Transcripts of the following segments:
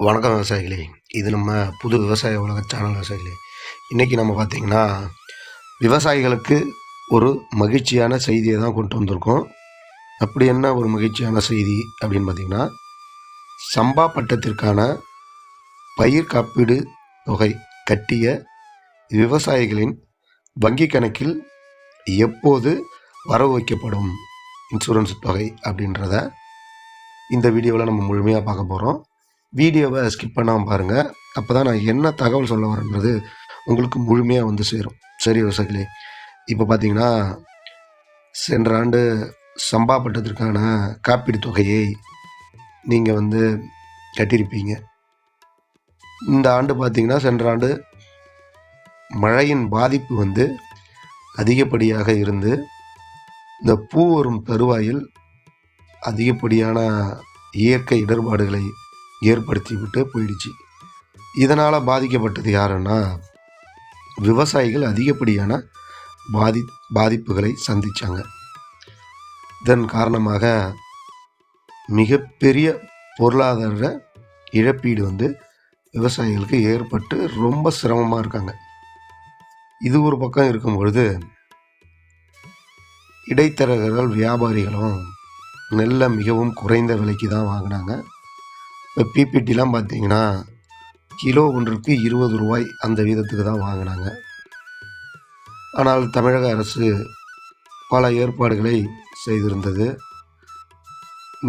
வணக்கம் விவசாயிகளே. இது நம்ம புது விவசாய உலக சேனல் விவசாயிகளே. இன்றைக்கி நம்ம பார்த்திங்கன்னா விவசாயிகளுக்கு ஒரு மகிழ்ச்சியான செய்தியை தான் கொண்டு வந்திருக்கோம். அப்படி என்ன ஒரு மகிழ்ச்சியான செய்தி அப்படின்னு பார்த்திங்கன்னா சம்பா பட்டத்திற்கான பயிர் காப்பீடு தொகை கட்டிய விவசாயிகளின் வங்கி கணக்கில் எப்போது வரவு வைக்கப்படும்? இன்சூரன்ஸ் தொகை அப்படின்றத இந்த வீடியோவில் நம்ம முழுமையாக பார்க்க போகிறோம் வீடியோவை ஸ்கிப் பண்ணாமல் பாருங்கள் அப்போ தான் நான் என்ன தகவல் சொல்ல வரேன்றது உங்களுக்கு முழுமையாக வந்து சேரும். சரி விவசாயிகளே இப்போ பார்த்தீங்கன்னா சென்ற ஆண்டு சம்பா பட்டத்திற்கான காப்பீடு தொகையை நீங்கள் வந்து கட்டியிருப்பீங்க. இந்த ஆண்டு பார்த்தீங்கன்னா சென்ற ஆண்டு மழையின் பாதிப்பு வந்து அதிகப்படியாக இருந்து இந்த பூ வரும் தருவாயில் அதிகப்படியான இயற்கை இடர்பாடுகளை ஏற்படுத்தி விட்டு போயிடுச்சு. இதனால் பாதிக்கப்பட்டது யாருன்னா விவசாயிகள் அதிகப்படியான பாதி பாதிப்புகளை சந்தித்தாங்க இதன் காரணமாக மிகப்பெரிய பொருளாதார இழப்பீடு வந்து விவசாயிகளுக்கு ஏற்பட்டு ரொம்ப சிரமமாக இருக்காங்க. இது ஒரு பக்கம் இருக்கும் பொழுது இடைத்தரகர்கள் வியாபாரிகளும் நெல்லை மிகவும் குறைந்த விலைக்கு தான் வாங்கினாங்க. இப்போ பிபிடிலாம் பார்த்தீங்கன்னா கிலோ ஒன்றுக்கு இருபது ரூபாய் அந்த வீதத்துக்கு தான் வாங்கினாங்க. ஆனால் தமிழக அரசு பல ஏற்பாடுகளை செய்திருந்தது.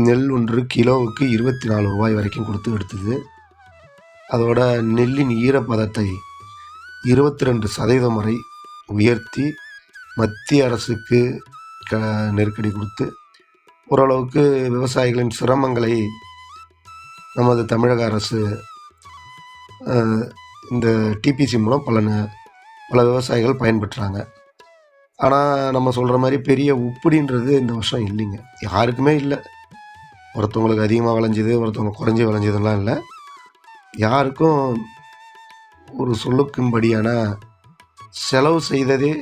நெல் ஒன்று கிலோவுக்கு இருபத்தி நாலு ரூபாய் வரைக்கும் கொடுத்து எடுத்தது. அதோட நெல்லின் ஈரப்பதத்தை இருபத்தி ரெண்டு சதவீதம் வரை உயர்த்தி மத்திய அரசுக்கு க நெருக்கடி கொடுத்து ஓரளவுக்கு விவசாயிகளின் சிரமங்களை நமது தமிழக அரசு இந்த டிபிசி மூலம் பல பல விவசாயிகள் பயன்பெற்றாங்க. ஆனால் நம்ம சொல்கிற மாதிரி பெரிய உப்புடின்றது இந்த வருஷம் இல்லைங்க. யாருக்குமே இல்லை. ஒருத்தவங்களுக்கு அதிகமாக விளைஞ்சது ஒருத்தவங்க குறைஞ்சி விளைஞ்சதுலாம் இல்லை. யாருக்கும் ஒரு சொல்லுக்கும்படியான செலவு செய்ததே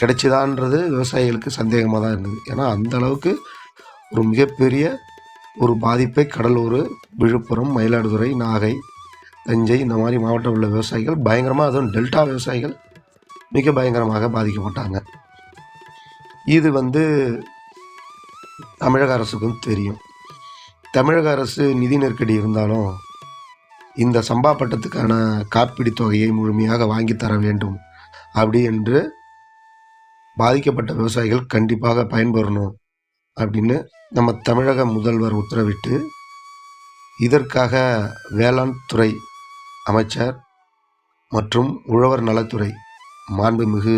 கிடைச்சிதான்றது விவசாயிகளுக்கு சந்தேகமாக தான் இருந்தது. ஏன்னா அந்த அளவுக்கு ஒரு மிகப்பெரிய ஒரு பாதிப்பை கடலூர் விழுப்புரம் மயிலாடுதுறை நாகை தஞ்சை இந்த மாதிரி மாவட்டம் உள்ள விவசாயிகள் பயங்கரமாக அதுவும் டெல்டா விவசாயிகள் மிக பயங்கரமாக பாதிக்கப்பட்டாங்க. இது வந்து தமிழக அரசுக்கும் தெரியும். தமிழக அரசு நிதி நெருக்கடி இருந்தாலும் இந்த சம்பா பட்டத்துக்கான காப்பீடு தொகையை முழுமையாக வாங்கி தர வேண்டும். அப்படி என்று பாதிக்கப்பட்ட விவசாயிகள் கண்டிப்பாக பயன்பெறணும். அப்படின்னு நம்ம தமிழக முதல்வர் உத்தரவிட்டு இதற்காக வேளாண் துறை அமைச்சர் மற்றும் உழவர் நலத்துறை மாண்புமிகு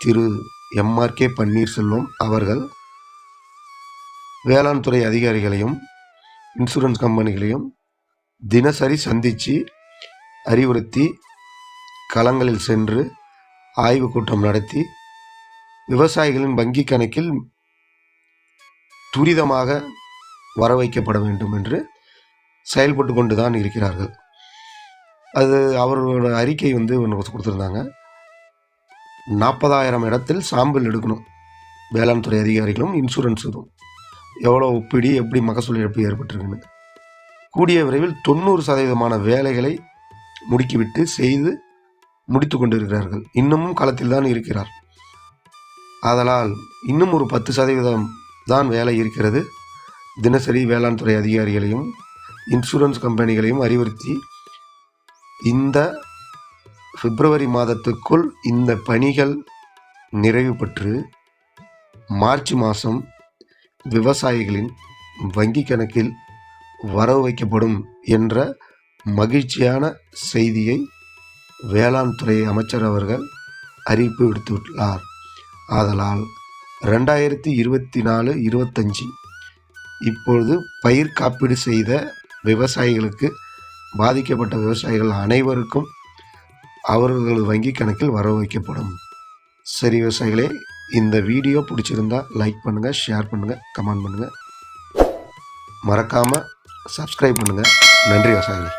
திரு எம்ஆர்கே பன்னீர்செல்வம் அவர்கள் வேளாண் துறை அதிகாரிகளையும் இன்சூரன்ஸ் கம்பெனிகளையும் தினசரி சந்தித்து அறிவுறுத்தி களங்களில் சென்று ஆய்வுக் கூட்டம் நடத்தி விவசாயிகளின் வங்கி கணக்கில் துரிதமாக வர வைக்கப்பட வேண்டும் என்று செயல்பட்டு கொண்டு தான் இருக்கிறார்கள். அது அவர்களோட அறிக்கை வந்து ஒன்று கொடுத்துருந்தாங்க. நாற்பதாயிரம் இடத்தில் சாம்பிள் எடுக்கணும். வேளாண் துறை அதிகாரிகளும் இன்சூரன்ஸ் இதுவும் எவ்வளோ ஒப்பிடி எப்படி மகசூல் இழப்பு ஏற்பட்டிருக்குன்னு. கூடிய விரைவில் தொண்ணூறு சதவீதமான வேலைகளை முடுக்கிவிட்டு செய்து முடித்து கொண்டிருக்கிறார்கள். இன்னமும் களத்தில் தான் இருக்கிறார். ஆதலால் இன்னும் ஒரு பத்து சதவீதம் தான் வேலை இருக்கிறது. தினசரி வேளாண் துறை அதிகாரிகளையும் இன்சூரன்ஸ் கம்பெனிகளையும் அறிவுறுத்தி இந்த பிப்ரவரி மாதத்துக்குள் இந்த பணிகள் நிறைவு பெற்று மார்ச் மாதம் விவசாயிகளின் வங்கி கணக்கில் வரவு வைக்கப்படும் என்ற மகிழ்ச்சியான செய்தியை வேளாண் துறை அமைச்சர் அவர்கள் அறிவிப்பு விடுத்துள்ளார். ஆதலால் ரெண்டாயிரத்தி இருபத்தி நாலு இருபத்தஞ்சி. இப்பொழுது பயிர் காப்பீடு செய்த விவசாயிகளுக்கு பாதிக்கப்பட்ட விவசாயிகள் அனைவருக்கும் அவர்களது வங்கி கணக்கில் வர வைக்கப்படும். சரி விவசாயிகளே இந்த வீடியோ பிடிச்சிருந்தா லைக் பண்ணுங்கள் ஷேர் பண்ணுங்கள் கமெண்ட் பண்ணுங்கள் மறக்காமல் சப்ஸ்கிரைப் பண்ணுங்கள் நன்றி விவசாயிகளே.